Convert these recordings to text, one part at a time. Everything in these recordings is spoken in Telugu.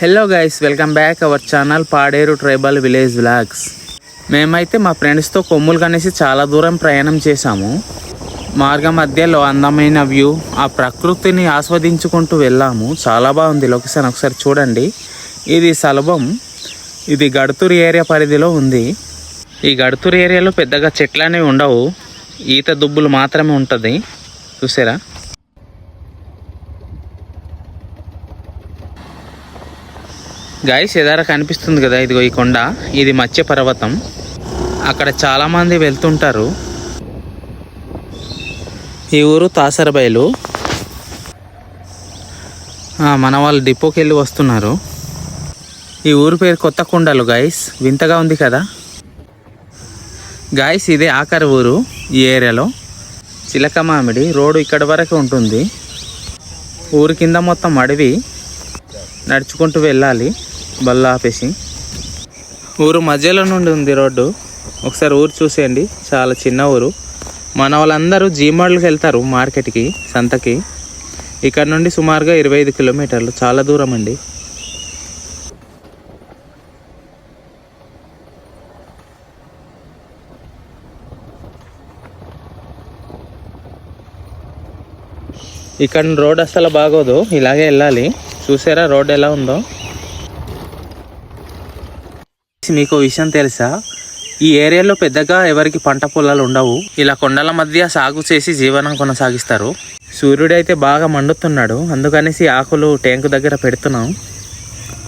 Hello guys welcome back our channel Paderu tribal village vlogs మేమైతే మా ఫ్రెండ్స్తో కొమ్ములు కనేసి చాలా దూరం ప్రయాణం చేశాము. మార్గం మధ్యలో అందమైన వ్యూ ఆ ప్రకృతిని ఆస్వాదించుకుంటూ వెళ్ళాము. చాలా బాగుంది. లొకేషన్ ఒకసారి చూడండి. ఇది సలభం. ఇది గడుతూరు ఏరియా పరిధిలో ఉంది. ఈ గడుతూరు ఏరియాలో పెద్దగా చెట్లు ఉండవు. ఈత దుబ్బులు మాత్రమే ఉంటుంది. చూసారా? గాయస్ ఎదార కనిపిస్తుంది కదా? ఇదిగో ఈ కొండ. ఇది మత్స్య పర్వతం. అక్కడ చాలామంది వెళ్తుంటారు. ఈ ఊరు తాసరబైలు మన వాళ్ళు డిపోకి వెళ్ళి వస్తున్నారు. ఈ ఊరు పేరు కొత్త కొండలు గాయస్ వింతగా ఉంది కదా? గాయస్ ఇదే ఆఖరి ఊరు ఈ ఏరియాలో. చిలక మామిడి రోడ్డు ఇక్కడ వరకు ఉంటుంది. ఊరు కింద మొత్తం అడవి. నడుచుకుంటూ వెళ్ళాలి. బల్ల ఆపేసి. ఊరు మధ్యలో నుండి ఉంది రోడ్డు. ఒకసారి ఊరు చూసేయండి. చాలా చిన్న ఊరు. మన వాళ్ళందరూ జీమాడ్లకు వెళ్తారు మార్కెట్కి సంతకి. ఇక్కడ నుండి సుమారుగా ఇరవై ఐదు కిలోమీటర్లు. చాలా దూరం అండి. ఇక్కడ రోడ్ అసలు బాగోదు. ఇలాగే వెళ్ళాలి. చూసారా రోడ్ ఎలా ఉందో? మీకు విషయం తెలుసా? ఈ ఏరియాలో పెద్దగా ఎవరికి పంట పొలాలు ఉండవు. ఇలా కొండల మధ్య సాగు చేసి జీవనం కొనసాగిస్తారు. సూర్యుడు అయితే బాగా మండుతున్నాడు. అందుకనేసి ఆకులు ట్యాంకు దగ్గర పెడుతున్నాం.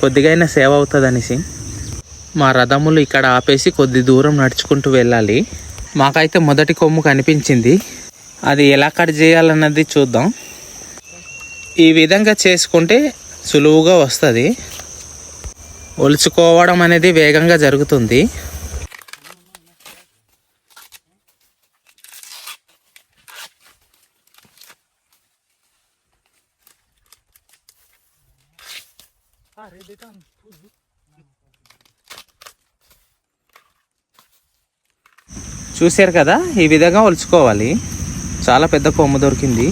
కొద్దిగైనా సేవ అవుతుందనేసి. మా రథములు ఇక్కడ ఆపేసి కొద్ది దూరం నడుచుకుంటూ వెళ్ళాలి. మాకైతే మొదటి కొమ్ము కనిపించింది. అది ఎలా కట్ చేయాలన్నది చూద్దాం. ఈ విధంగా చేసుకుంటే సులువుగా వస్తుంది. ఒలుచుకోవడం అనేది వేగంగా జరుగుతుంది. చూశారు కదా? ఈ విధంగా ఒలుచుకోవాలి. చాలా పెద్ద కొమ్మ దొరికింది.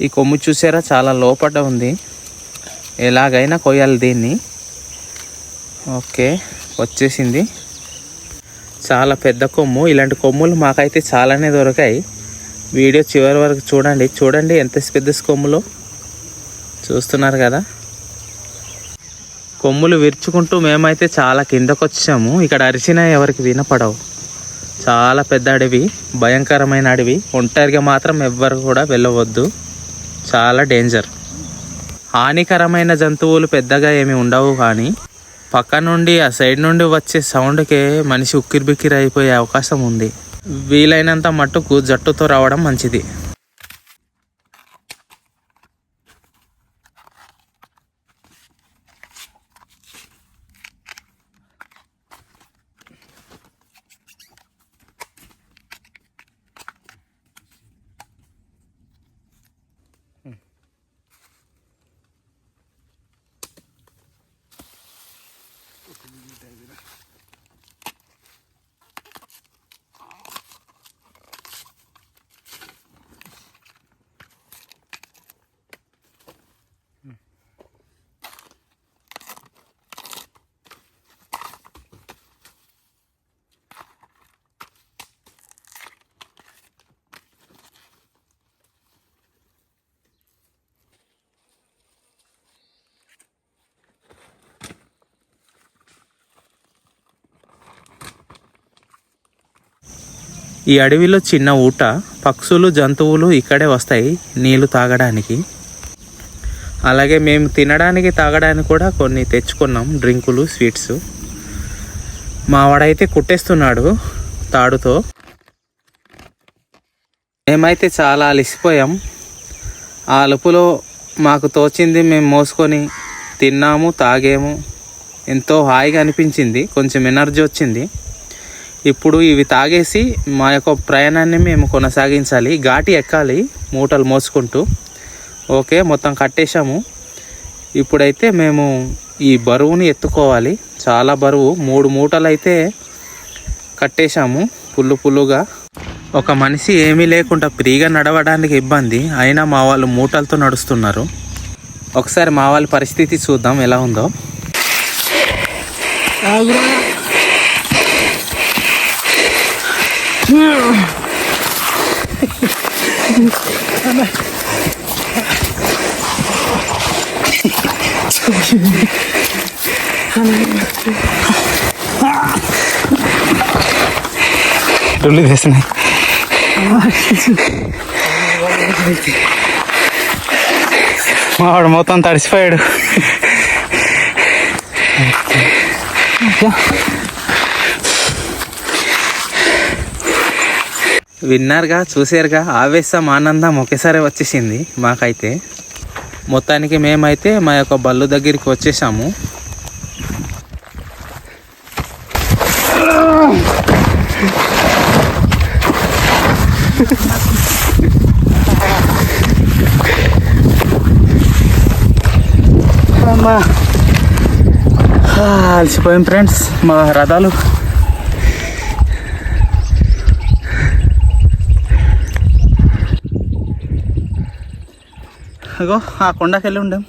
ఈ కొమ్ము చూసారా? చాలా లోపట ఉంది. ఎలాగైనా కొయ్యాలి దీన్ని. ఓకే వచ్చేసింది. చాలా పెద్ద కొమ్ము. ఇలాంటి కొమ్ములు మాకైతే చాలానే దొరికాయి. వీడియో చివరి వరకు చూడండి. చూడండి ఎంత పెద్ద కొమ్ములో. చూస్తున్నారు కదా? కొమ్ములు విరుచుకుంటూ మేమైతే చాలా కిందకు వచ్చాము ఇక్కడ అరిచినా ఎవరికి వినపడవు. చాలా పెద్ద అడవి భయంకరమైన అడవి. ఒంటరిగా మాత్రం ఎవ్వరు కూడా వెళ్ళవద్దు. చాలా డేంజర్ హానికరమైన జంతువులు పెద్దగా ఏమి ఉండవు కానీ పక్క నుండి ఆ సైడ్ నుండి వచ్చే సౌండ్కే మనిషి ఉక్కిరిబిక్కిరి అయిపోయే అవకాశం ఉంది. వీలైనంత మట్టుకు జట్టుతో రావడం మంచిది. ఈ అడవిలో చిన్న ఊట పక్షులు జంతువులు ఇక్కడే వస్తాయి నీళ్ళు తాగడానికి. అలాగే మేము తినడానికి తాగడానికి కూడా కొన్ని తెచ్చుకున్నాం డ్రింకులు స్వీట్స్. మా వాడైతే కుట్టేస్తున్నాడు తాడుతో. మేమైతే చాలా అలిసిపోయాం. ఆ అలుపులో మాకు తోచింది మేము మోసుకొని తిన్నాము తాగాము. ఎంతో హాయిగా అనిపించింది కొంచెం ఎనర్జీ వచ్చింది. ఇప్పుడు ఇవి తాగేసి మా యొక్క ప్రయాణాన్ని మేము కొనసాగించాలి. ఘాటి ఎక్కాలి మూటలు మోసుకుంటూ. ఓకే మొత్తం కట్టేశాము. ఇప్పుడైతే మేము ఈ బరువుని ఎత్తుకోవాలి. చాలా బరువు. మూడు మూటలు అయితే కట్టేశాము పుల్లు పుల్లుగా. ఒక మనిషి ఏమీ లేకుండా ఫ్రీగా నడవడానికి ఇబ్బంది. అయినా మా వాళ్ళు మూటలతో నడుస్తున్నారు. ఒకసారి మా వాళ్ళ పరిస్థితి చూద్దాం ఎలా ఉందో. రుళ్ళు వేసినాయి మావాడు మొత్తం తడిసిపోయాడు విన్నారుగా చూసారుగా ఆవేశం ఆనందం ఒకేసారి వచ్చేసింది మాకైతే. మొత్తానికి మేమైతే మా యొక్క బళ్ళు దగ్గరికి వచ్చేసాము. అమ్మా. అలసిపోయాం ఫ్రెండ్స్ మా రథాలు. అగో ఆ కొండకి వెళ్ళి ఉండాం.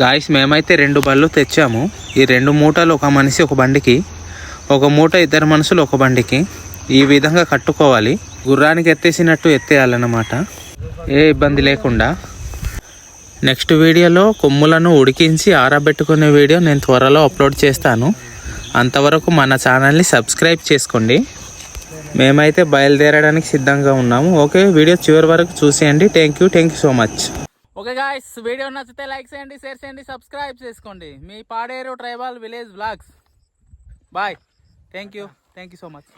గాయస్ మేమైతే రెండు బళ్ళు తెచ్చాము. ఈ రెండు మూటలు ఒక మనిషి ఒక బండికి ఒక మూట ఇద్దరు మనుషులు ఒక బండికి. ఈ విధంగా కట్టుకోవాలి. గుర్రానికి ఎత్తేసినట్టు ఎత్తేయాలన్నమాట. ఏ ఇబ్బంది లేకుండా. నెక్స్ట్ వీడియోలో కొమ్ములను ఉడికించి ఆరబెట్టుకునే వీడియో నేను త్వరలో అప్లోడ్ చేస్తాను. అంతవరకు మన ఛానల్ని సబ్స్క్రైబ్ చేసుకోండి. మేమైతే బయలుదేరడానికి సిద్ధంగా ఉన్నాము. ఓకే వీడియో చివరి వరకు చూసేయండి. Thank you thank you so much okay guys video నచ్చితే లైక్ చేయండి షేర్ చేయండి సబ్స్క్రైబ్ చేసుకోండి. మీ Paderu tribal village blogs. Bye thank you thank you so much